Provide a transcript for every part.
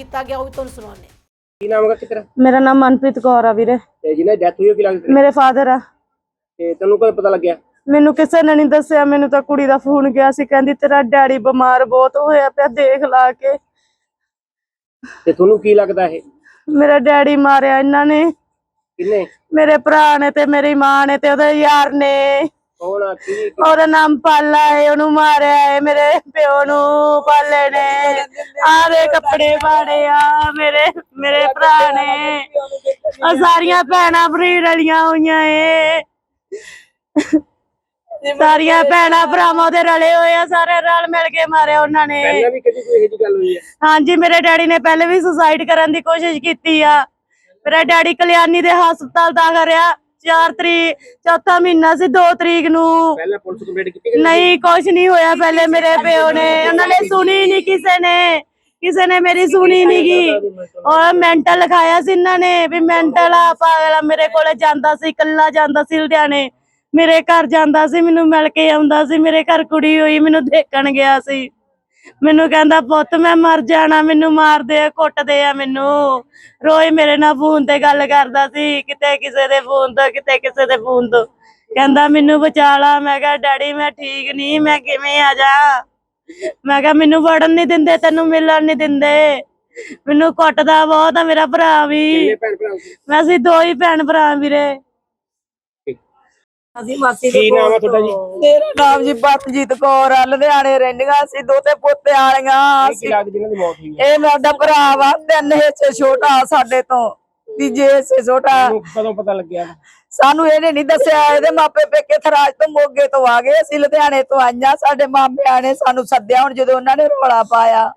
ਕੀਤਾ ਗਿਆ ਉਹ ਵੀ ਤੁਹਾਨੂੰ ਸੁਣਾਉਂਦੇ ਹਾਂ। ਕੀ ਨਾਮ ਹੈਗਾ ਕਿਤਰਾ? ਮੇਰਾ ਨਾਮ ਮਨਪ੍ਰੀਤ ਕੌਰ ਆ ਵੀਰੇ। ਤੇ ਜਿਹਨਾਂ ਦੀ ਡੈਥ ਹੋਈ ਉਹ ਕੀ ਲੱਗਦਾ ਮੇਰੇ ਫਾਦਰ ਆ। ਤੇ ਤੈਨੂੰ ਕਦੋਂ ਪਤਾ ਲੱਗਿਆ? ਮੈਨੂੰ ਕਿਸੇ ਨੇ ਨਹੀਂ ਦੱਸਿਆ ਮੈਨੂੰ ਤਾਂ ਕੁੜੀ ਦਾ ਫੋਨ ਗਿਆ ਸੀ ਕਹਿੰਦੀ ਤੇਰਾ ਡੈਡੀ ਬਿਮਾਰ ਬਹੁਤ ਹੋਇਆ ਪਿਆ ਦੇਖ ਲਾ ਕੇ। ਤੇ ਤੁਹਾਨੂੰ ਕੀ ਲੱਗਦਾ ਇਹ? ਮੇਰਾ ਡੈਡੀ ਮਾਰਿਆ ਇਹਨਾਂ ਨੇ। ਕਿੰਨੇ? ਮੇਰੇ ਭਰਾ ਨੇ ਤੇ ਮੇਰੀ ਮਾਂ ਨੇ ਤੇ ਉਹਦੇ ਯਾਰ ਨੇ। ਕੌਣ ਆ? ਕੀ ਉਹਦਾ ਨਾਮ ਪਾਲਾ ਹੈ ਉਹਨੂੰ ਮਾਰਿਆ ਹੈ ਮੇਰੇ ਪਿਓ ਨੂੰ ਪਾਲੇ ਨੇ। ਆਰੇ ਕੱਪੜੇ ਪਾੜੇ ਆ ਮੇਰੇ ਮੇਰੇ ਭਰਾ ਨੇ। ਆ ਸਾਰੀਆਂ ਭੈਣਾਂ ਭਰੀ ਰਲੀਆਂ ਹੋਈਆਂ ਏ। ਸਾਰੀਆਂ ਭੈਣਾਂ ਭਰਾਵਾਂ ਉਹਦੇ ਰਲੇ ਹੋਏ ਆ ਸਾਰੇ ਰਲ ਮਿਲ ਕੇ ਮਾਰਿਆ ਉਹਨਾਂ ਨੇ। ਪਹਿਲਾਂ ਵੀ ਕਦੀ ਕੋਈ ਇਹੋ ਜਿਹੀ ਗੱਲ ਹੋਈ ਹੈ ਹਾਂਜੀ ਮੇਰੇ ਡੈਡੀ ਨੇ ਪਹਿਲੇ ਵੀ ਸੁਸਾਈਡ ਕਰਨ ਦੀ ਕੋਸ਼ਿਸ਼ ਕੀਤੀ ਆ। ਮੇਰਾ ਡੈਡੀ ਕਲਿਆਣੀ ਦੇ ਹਸਪਤਾਲ ਦਾ ਕਰਿਆ 4 ਤਰੀਕ ਚੌਥਾ ਮਹੀਨਾ ਸੀ 2 ਤਰੀਕ ਨੂੰ। ਪਹਿਲਾਂ ਪੁਲਿਸ ਕੰਪਲੇਂਟ ਕੀਤੀ ਕਿ ਨਹੀਂ ਕੁਝ ਨਹੀਂ ਹੋਇਆ ਪਹਿਲੇ ਮੇਰੇ ਪਿਓ ਨੇ। ਉਹਨਾਂ ਨੇ ਸੁਣੀ ਨਹੀਂ ਕਿਸੇ ਨੇ। ਕਿਸੇ ਨੇ ਮੇਰੀ ਸੁਣੀ ਨਹੀਂ ਗੀ। ਔਰ ਮੈਂਟਲ ਲਿਖਾਇਆ ਸੀ ਇਹਨਾਂ ਨੇ ਵੀ ਮੈਂਟਲ ਆ ਪਾਗਲ ਮੇਰੇ ਕੋਲੇ ਜਾਂਦਾ ਸੀ ਇਕੱਲਾ ਜਾਂਦਾ ਸੀ ਲੁਧਿਆਣੇ। ਮੇਰੇ ਘਰ ਜਾਂਦਾ ਸੀ ਮੈਨੂੰ ਮਿਲ ਕੇ ਆਉਂਦਾ ਸੀ ਮੇਰੇ ਘਰ ਕੁੜੀ ਹੋਈ ਮੈਨੂੰ ਦੇਖਣ ਗਿਆ ਸੀ। ਮੈਨੂੰ ਕਹਿੰਦਾ ਪੁੱਤ ਮੈਂ ਮਰ ਜਾਣਾ ਮੈਨੂੰ ਮਾਰਦੇ ਆ ਕੁੱਟਦੇ ਆ ਮੈਨੂੰ। ਰੋਜ਼ ਮੇਰੇ ਨਾਲ ਫੋਨ ਤੇ ਗੱਲ ਕਰਦਾ ਸੀ ਕਿਤੇ ਕਿਸੇ ਦੇ ਫੋਨ ਤੋਂ ਕਿਤੇ ਕਿਸੇ ਦੇ ਫੋਨ ਤੋਂ। ਕਹਿੰਦਾ ਮੈਨੂੰ ਬਚਾ ਲਾ। ਮੈਂ ਕਿਹਾ ਡੈਡੀ ਮੈਂ ਠੀਕ ਨਹੀਂ ਮੈਂ ਕਿਵੇਂ ਆ ਜਾ? ਮੈਂ ਕਿਹਾ ਮੈਨੂੰ ਵੜਨ ਨਹੀਂ ਦਿੰਦੇ ਤੈਨੂੰ ਮਿਲਣ ਨਹੀਂ ਦਿੰਦੇ। ਮੈਨੂੰ ਕੁੱਟਦਾ ਬਹੁਤ ਆ ਮੇਰਾ ਭਰਾ ਵੀ। ਸੀ? ਮੈਂ ਅਸੀਂ ਦੋ ਹੀ ਭੈਣ ਭਰਾ ਵੀਰੇ। ਅਸੀਂ ਮਾਸੀ ਕੀ ਨਾਮ ਆ ਤੁਹਾਡਾ ਜੀ? ਮੇਰਾ ਨਾਮ ਜੀ ਬਤਜੀਤ ਕੌਰ ਆ ਲੁਧਿਆਣੇ ਰਹਿੰਦੀਆਂ ਸੀ ਦੋ ਤੇ ਪੋਤੇ ਵਾਲੀਆਂ। ਕੀ ਲੱਗਦਾ ਜਿਹਨਾਂ ਦੀ ਮੌਤ ਹੋਈ ਹੈ ਇਹ ਸਾਡਾ ਭਰਾ ਵਾ ਤਿੰਨ ਹਿੱਸੇ ਛੋਟਾ ਸਾਡੇ ਤੋਂ ਤੀਜੇ ਹਿੱਸੇ ਛੋਟਾ। ਤੁਹਾਨੂੰ ਕਦੋਂ ਪਤਾ ਲੱਗਿਆ? ਸਾਨੂੰ ਇਹਨੇ ਨਹੀਂ ਦੱਸਿਆ ਇਹਦੇ ਮਾਪੇ ਪੇਕੇ ਥਰਾਜ ਤੋਂ ਮੋਗੇ ਤੋਂ ਆ ਗਏ। ਅਸੀਂ ਲੁਧਿਆਣੇ ਤੋਂ ਆਈਆਂ ਸਾਡੇ ਮਾਮਿਆਂ ਨੇ ਸਾਨੂੰ ਸੱਦਿਆ ਹੁਣ ਜਦੋਂ ਉਹਨਾਂ ਨੇ ਰੋਲਾ ਪਾਇਆ।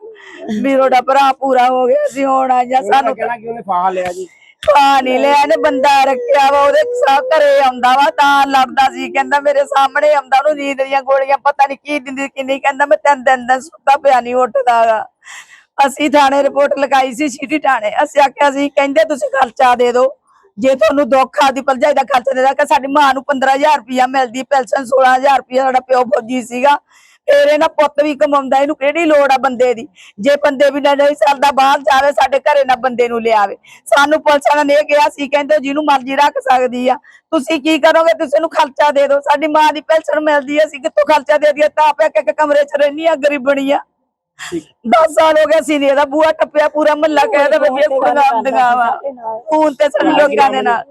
ਵੀ ਤੁਹਾਡਾ ਭਰਾ ਪੂਰਾ ਹੋ ਗਿਆ ਅਸੀਂ ਹੁਣ ਆਈਆਂ ਸਾਨੂੰ ਕਹਿਣਾ ਕਿ ਉਹਨੇ ਫਾਹਾ ਲਿਆ ਜੀ। ਪਾ ਨਹੀਂ ਲਿਆ ਇਹਨੇ ਬੰਦਾ ਰੱਖਿਆ ਵਾ, ਉਹਦੇ ਸਾ ਘਰੇ ਆਉਂਦਾ ਵਾ, ਤਾਂ ਲੜਦਾ ਸੀ। ਕਹਿੰਦਾ ਮੇਰੇ ਸਾਹਮਣੇ ਆਉਂਦਾ, ਉਹਨੂੰ ਨੀਂਦ ਦੀਆਂ ਗੋਲੀਆਂ, ਪਤਾ ਨਹੀਂ ਕੀ ਦਿੰਦੀ ਕਿ ਨਹੀਂ ਕਹਿੰਦਾ ਮੈਂ ਤਿੰਨ ਦਿਨ ਦਾ ਸੁੱਤਾ ਪਿਆ ਨਹੀਂ ਉੱਠਦਾਗਾ ਅਸੀਂ ਥਾਣੇ ਰਿਪੋਰਟ ਲਗਾਈ ਸੀ, ਸਿਟੀ ਥਾਣੇ। ਅਸੀਂ ਆਖਿਆ ਸੀ, ਕਹਿੰਦੇ ਤੁਸੀਂ ਖਰਚਾ ਦੇ ਦਿਓ। ਜੇ ਤੁਹਾਨੂੰ ਦੁੱਖ ਆ ਦੀ ਭਰਜਾਈ ਦਾ ਖਰਚਾ ਦੇ ਦਾ ਕਿ ਸਾਡੀ ਮਾਂ ਨੂੰ 15000 ਰੁਪਇਆ ਮਿਲਦੀ, ਪੈਨਸ਼ਨ 16000 ਰੁਪਇਆ ਸਾਡਾ ਪਿਓ ਫੌਜੀ ਸੀਗਾ। ਫਿਰ ਇਹਨਾਂ ਪੁੱਤ ਵੀ ਕਮਾਉਂਦਾ ਇਹਨੂੰ ਕਿਹੜੀ ਲੋੜ ਆ ਬੰਦੇ ਦੀ? ਜੇ ਬੰਦੇ ਵੀ ਨਾ ਨਹੀਂ ਚੱਲਦਾ ਬਾਹਰ ਜਾਵੇ ਸਾਡੇ ਘਰੇ ਨਾ ਬੰਦੇ ਨੂੰ ਲਿਆਵੇ। ਸਾਨੂੰ ਪੁਲਿਸ ਨੇ ਇਹ ਕਿਹਾ ਸੀ ਕਹਿੰਦੇ ਜਿਹਨੂੰ ਮਰਜ਼ੀ ਰੱਖ ਸਕਦੀ ਆ। ਤੁਸੀਂ ਕੀ ਕਰੋਗੇ? ਤੁਸੀਂ ਇਹਨੂੰ ਖਰਚਾ ਦੇ ਦਿਓ। ਸਾਡੀ ਮਾਂ ਦੀ ਪੈਨਸ਼ਨ ਮਿਲਦੀ ਆ ਅਸੀਂ ਕਿੱਥੋਂ ਖਰਚਾ ਦੇ ਦਈਏ? ਤਾਂ ਆਪੇ ਇੱਕ ਕਮਰੇ 'ਚ ਰਹਿਨੀ ਆ ਗਰੀਬਣੀਆਂ 10 ਸਾਲ ਹੋ ਗਏ ਸੀ ਨੇ ਇਹਦਾ ਬੂਆ ਟੱਪਿਆ ਪੂਰਾ ਮਹੱਲਾ ਕਹਿੰਦਾ ਵੀ ਇਹ ਕੁੜੀਆਂ ਆਉਂਦੀਆਂ ਵਾ। ਹੁਣ ਤੇ ਸਾਡੇ ਲੋਕਾਂ ਦੇ ਨਾਲ।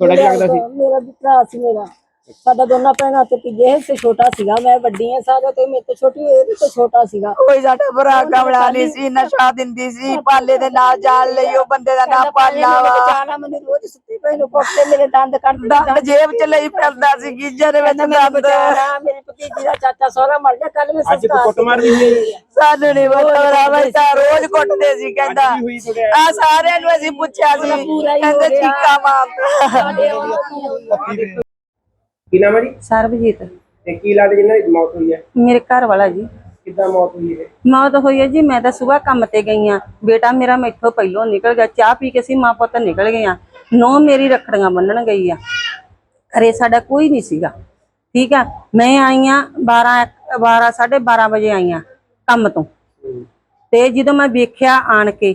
ਤੁਹਾਡਾ ਕੀ ਲੱਗਦਾ ਸੀ? ਮੇਰਾ ਵੀ ਭਰਾ ਸੀ ਮੇਰਾ। ਸਾਡਾ ਦੋਨਾਂ ਭੈਣਾਂ ਤੇ ਤੀਜੇ ਹਿੱਸੇ ਛੋਟਾ ਸੀਗਾ ਮੈਂ ਵੱਡੀ ਹਾਂ ਸਾਰੇ ਤੇ ਮੇਰੇ ਤੋਂ ਛੋਟੀ ਇਹ ਤੋਂ ਛੋਟਾ ਸੀਗਾ। ਕੋਈ ਸਾਡਾ ਭਰਾ ਕਮਲਾ ਨਹੀਂ ਸੀ ਨਸ਼ਾ ਦਿੰਦੀ ਸੀ ਪਾਲੇ ਦੇ ਨਾਲ ਜਾਲ ਲਈ ਉਹ ਬੰਦੇ ਦਾ ਨਾਮ ਪਾਲਾ ਵਾ। ਬਚਾਣਾ ਮੈਨੂੰ ਰੋਜ਼ ਸੁੱਤੀ ਪਈ ਨੂੰ ਪੁੱਟੇ ਮੇਰੇ ਦੰਦ ਕੱਢ ਦੰਦ ਜੇਬ ਚ ਲਈ ਫਿਰਦਾ ਸੀ ਗੀਜੇ ਦੇ ਵਿੱਚ ਮੈਨੂੰ ਦੰਦ। ਬਚਾਣਾ ਮੇਰੇ ਭਤੀਜੀ ਦਾ ਚਾਚਾ ਸਹੁਰਾ ਮਰ ਗਿਆ ਕੱਲ ਮੈਂ ਅੱਜ ਹੋਈ ਸਾਨੂੰ ਨਹੀਂ ਪਤਾ ਰਾਵਾ ਤਾਂ ਰੋਜ਼ ਕੁੱਟਦੇ ਸੀ ਕਹਿੰਦਾ। ਹੋਈ ਆ ਸਾਰਿਆਂ ਨੂੰ ਅਸੀਂ ਪੁੱਛਿਆ ਸੀ ਕਹਿੰਦੇ ਚੀਕਾ ਮਾਰਦਾ। ਕੀ ਨਾਮ ਹੈ ਜੀ? ਸਰਬਜੀਤ। ਤੇ ਕੀ ਲੱਗਦਾ ਜਿਹਨਾਂ ਦੀ ਮੌਤ ਹੋਈ ਹੈ? ਮੇਰੇ ਘਰ ਵਾਲਾ ਜੀ। ਕਿੱਦਾਂ ਮੌਤ ਹੋਈ ਹੈ? ਮੌਤ ਹੋਈ ਹੈ ਜੀ ਮੈਂ ਤਾਂ ਸਵੇਰ ਕੰਮ ਤੇ ਗਈ ਆ ਬੇਟਾ ਮੇਰਾ ਮੈਥੋਂ ਪਹਿਲੋਂ ਨਿਕਲ ਗਿਆ। ਚਾਹ ਪੀ ਕੇ ਸੀ ਮਾਂ ਪੁੱਤ ਨਿਕਲ ਗਏ ਆ ਨੌ ਮੇਰੀ ਰੱਖੜੀਆਂ ਬੰਨਣ ਗਈ ਆ। ਘਰੇ ਸਾਡਾ ਕੋਈ ਨਹੀਂ ਸੀਗਾ। ਠੀਕ ਆ? ਮੈਂ ਆਈ ਆ 12 12 12:30 ਵਜੇ ਆਈ ਆ ਕੰਮ ਤੋਂ। ਤੇ ਜਦੋਂ ਮੈਂ ਵੇਖਿਆ ਆਣ ਕੇ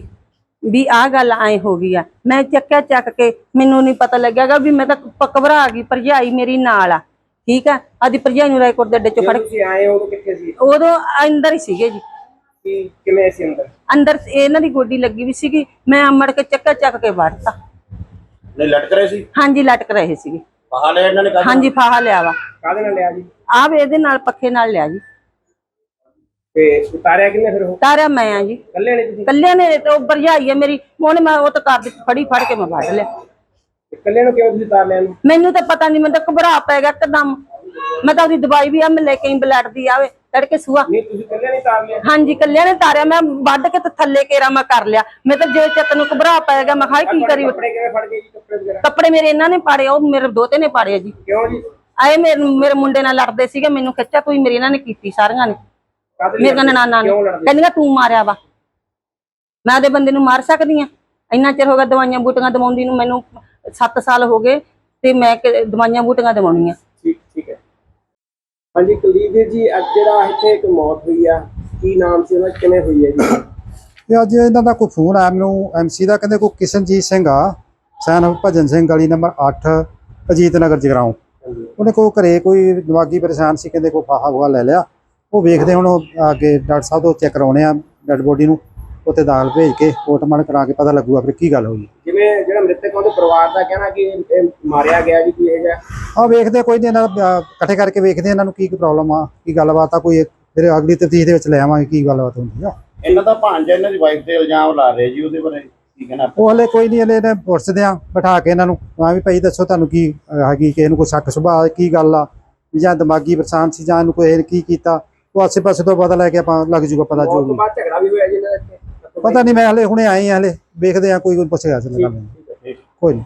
ਵੀ ਆਹ ਗੱਲ ਐ ਹੋ ਗਈ ਆ। ਮੈਂ ਚੱਕਿਆ ਚੱਕ ਕੇ ਮੈਨੂੰ ਨਹੀਂ ਪਤਾ ਲੱਗਿਆਗਾ ਵੀ ਮੈਂ ਤਾਂ ਘਬਰਾ ਗਈ ਭਰਜਾਈ ਮੇਰੀ ਨਾਲ ਆ। ਠੀਕ ਆ? ਆਦੀ ਭਰਜਾਈ ਨੂੰ ਰਾਏਕੋਟ ਦੇ ਅੱਡੇ ਚੋਂ ਫੜ ਤੁਸੀਂ ਆਏ ਉਦੋਂ ਕਿੱਥੇ ਸੀ? ਉਦੋਂ ਅੰਦਰ ਹੀ ਸੀਗੇ ਜੀ। ਕੀ ਕਿਵੇਂ ਸੀ ਅੰਦਰ? ਅੰਦਰ ਇਹਨਾਂ ਦੀ ਗੋਡੀ ਲੱਗੀ ਵੀ ਸੀਗੀ ਮੈਂ ਅਮੜ ਕੇ ਚੱਕਾ ਚੱਕ ਕੇ ਵੜਤਾ ਨਹੀਂ ਲਟਕ ਰਹੇ ਸੀ? ਹਾਂਜੀ ਲਟਕ ਰਹੇ ਸੀਗੇ। ਬਾਹਰ ਲੈ ਇਹਨਾਂ ਨੇ ਕਾਹਦੇ ਹਾਂਜੀ ਫਾਹਾ ਲਿਆ ਵਾ। ਕਾਹਦੇ ਨਾਲ ਲਿਆ ਜੀ? ਆਹ ਵੀ ਇਹਦੇ ਨਾਲ ਪੱਖੇ ਨਾਲ ਲਿਆ ਜੀ। ਤੇ ਉਤਾਰਿਆ ਕਿੰਨੇ ਫਿਰ ਉਹ? ਤਾਰਿਆ ਮੈਂ ਆ ਜੀ। ਕੱਲੇ ਨੇ ਤੁਸੀਂ? ਕੱਲਿਆਂ ਨੇ ਤੇ ਉਹ ਭਰਜਾਈ ਆ ਮੇਰੀ। ਉਹਨੇ ਮੈਂ ਉਹ ਤਾਂ ਕਰ ਦਿੱਤੀ ਫੜੀ ਫੜ ਕੇ ਮੈਂ ਵੜ ਲਿਆ। ਤੇ ਕੱਲੇ ਨੂੰ ਕਿਉਂ ਤੁਸੀਂ ਉਤਾਰ ਲਿਆ? ਇਹਨੂੰ ਮੈਨੂੰ ਤਾਂ ਪਤਾ ਨਹੀਂ ਤਾਂ ਘਬਰਾ ਪੈ ਗਿਆ ਇੱਕਦਮ। ਮੈਂ ਤਾਂ ਉਹਦੀ ਦਵਾਈ ਵੀ ਆ ਮੈਂ ਲੈ ਕੇ ਆਈ ਬਲੱਡ ਦੀ ਆਵੇ ਤੜਕੇ ਸੁਆ। ਨਹੀਂ ਤੁਸੀਂ ਕੱਲੇ ਨਹੀਂ ਉਤਾਰ ਲਿਆ? ਹਾਂਜੀ ਕੱਲਿਆਂ ਨੇ ਤਾਰਿਆ ਮੈਂ ਵੱਢ ਕੇ ਤੇ ਥੱਲੇ ਕੇਰਾ ਮੈਂ ਕਰ ਲਿਆ। ਮੈਂ ਤਾਂ ਜੇ ਚੱਤ ਨੂੰ ਘਬਰਾ ਪੈ ਗਿਆ ਮੈਂ ਖਾਈ ਕੀ ਕਰੀ ਕੱਪੜੇ ਕਿਵੇਂ ਫੜ ਗਏ ਜੀ ਕੱਪੜੇ ਵਗੈਰਾ? ਕੱਪੜੇ ਮੇਰੇ ਇਹਨਾਂ ਨੇ ਪਾੜੇ ਉਹ ਮੇਰੇ ਦੋਤੇ ਨੇ ਪਾੜੇ ਜੀ। ਕਿਉਂ ਜੀ? ਆਏ ਮੇਰੇ ਮੇਰੇ ਮੁੰਡੇ ਨਾਲ ਲੜਦੇ ਸੀਗੇ ਮੈਨੂੰ ਖਿੱਚਿਆ ਤੂੰ ਮੇਰੇ ਇਹਨਾਂ ਨੇ ਕੀਤੀ ਸਾਰੀਆਂ ਨੇ। ਮੇਰੇ ਲੜਦੇ? ਨਾਨਾ ਨੇ। ਕਹਿੰਦੀਆਂ ਤੂੰ ਮਾਰਿਆ ਵਾ। ਮੈਂ ਉਹਦੇ ਬੰਦੇ ਨੂੰ ਮਾਰ ਸਕਦੀ ਆ? ਇੰਨਾ ਚਿਰ ਹੋ ਗਿਆ ਦਵਾਈਆਂ ਬੂਟੀਆਂ ਦਵਾਉਂਦੀ ਨੂੰ ਮੈਨੂੰ 7 ਸਾਲ ਹੋ ਗਏ ਤੇ ਮੈਂ ਦਵਾਈਆਂ ਬੂਟੀਆਂ ਦਵਾਉਣੀਆਂ ਠੀਕ ਠੀਕ ਹੈ। ਹਾਂਜੀ ਕੁਲਦੀਪ ਜੀ ਅੱਜ ਜਿਹੜਾ ਇੱਥੇ ਇੱਕ ਮੌਤ ਹੋਈ ਆ ਕੀ ਨਾਮ ਸੀ ਉਹਦਾ? ਕਿਵੇਂ ਹੋਈ ਹੈ ਜੀ? ਤੇ ਅੱਜ ਇਹਨਾਂ ਦਾ ਕੋਈ ਫੋਨ ਆਇਆ ਮੈਨੂੰ ਐਮਸੀ ਦਾ ਕਹਿੰਦੇ ਕੋਈ ਕਿਸ਼ਨਜੀਤ ਸਿੰਘ ਆ ਸੈਨ ਭਜਨ ਸਿੰਘ ਗਲੀ ਨੰਬਰ 8 ਅਜੀਤ ਨਗਰ ਜਗਰਾਉਂ ਉਹਨੇ ਕੋਈ ਘਰੇ ਕੋਈ ਦਿਮਾਗੀ ਪਰੇਸ਼ਾਨ ਸੀ ਕਹਿੰਦੇ ਕੋਈ ਫਾਹਾ ਫੂਹਾ ਲੈ ਲਿਆ। ਉਹ ਵੇਖਦੇ ਹੁਣ ਉਹ ਅੱਗੇ ਡਾਕਟਰ ਸਾਹਿਬ ਤੋਂ ਚੈੱਕ ਕਰਾਉਣੇ ਆ ਡੈਡ ਬੋਡੀ ਨੂੰ ਉੱਥੇ ਦਾਖਲ ਭੇਜ ਕੇ ਪੋਸਟਮਾਰਟਮ ਕਰਾ ਕੇ ਪਤਾ ਲੱਗੂਗਾ ਫਿਰ ਕੀ ਗੱਲ ਹੋਈ। ਜਿਵੇਂ ਜਿਹੜਾ ਮ੍ਰਿਤਕ ਉਹਦੇ ਪਰਿਵਾਰ ਦਾ ਕਹਿਣਾ ਕਿ ਇਹ ਮਾਰਿਆ ਗਿਆ ਜੀ ਕੋਈ ਇਹ ਜਿਹਾ? ਆ ਵੇਖਦੇ ਕੋਈ ਨਹੀਂ ਇਹਨਾਂ ਦਾ ਅਹ, ਇਕੱਠੇ ਕਰਕੇ ਵੇਖਦੇ ਇਹਨਾਂ ਨੂੰ ਕੀ ਪ੍ਰੋਬਲਮ ਆ ਕੀ ਗੱਲਬਾਤ ਆ ਕੋਈ ਫਿਰ ਅਗਲੀ ਤਫਤੀਸ਼ ਦੇ ਵਿੱਚ ਲੈ ਆਵਾਂਗੇ ਕੀ ਗੱਲਬਾਤ ਹੁੰਦੀ ਆ। ਇਹਨਾਂ ਦਾ ਭਾਂਜਾ ਇਹਨਾਂ ਦੀ ਵਾਈਫ ਤੇ ਇਲਜ਼ਾਮ ਲਾ ਰਹੇ ਜੀ ਉਹਦੇ ਬਾਰੇ ਕੀ ਕਹਿਣਾ ਉਹ ਹਲੇ ਕੋਈ ਨਹੀਂ ਹਲੇ ਇਹਨੇ ਪੁੱਛਦੇ ਆ ਬਿਠਾ ਕੇ ਇਹਨਾਂ ਨੂੰ ਆ ਵੀ ਭਾਈ ਦੱਸੋ ਤੁਹਾਨੂੰ ਕੀ ਹੈਗੀ ਕਿ ਇਹਨੂੰ ਕੋਈ ਸ਼ੱਕ ਸੁਭਾਅ ਕੀ ਗੱਲ ਆ ਜਾਂ ਦਿਮਾਗੀ ਪਰੇਸ਼ਾਨ ਸੀ ਜਾਂ ਇਹਨੂੰ ਕੋਈ ਕੀ ਕੀਤਾ। ਉਹ ਆਸੇ ਪਾਸੇ ਤੋਂ ਪਤਾ ਲੈ ਕੇ ਆਪਾਂ ਲੱਗ ਜੂਗਾ ਪਤਾ ਜੋ ਵੀ ਬਾਅਦ ਝਗੜਾ ਵੀ ਹੋਇਆ ਜੀ ਇਹਨਾਂ ਦਾ ਇੱਥੇ। ਪਤਾ ਨਹੀਂ ਮੈਂ ਹਲੇ ਹੁਣੇ ਆਏ ਆ ਹਲੇ ਵੇਖਦੇ ਆ ਕੋਈ ਕੋਈ ਪੁੱਛੇਗਾ ਸੀ ਕੋਈ ਨਹੀਂ।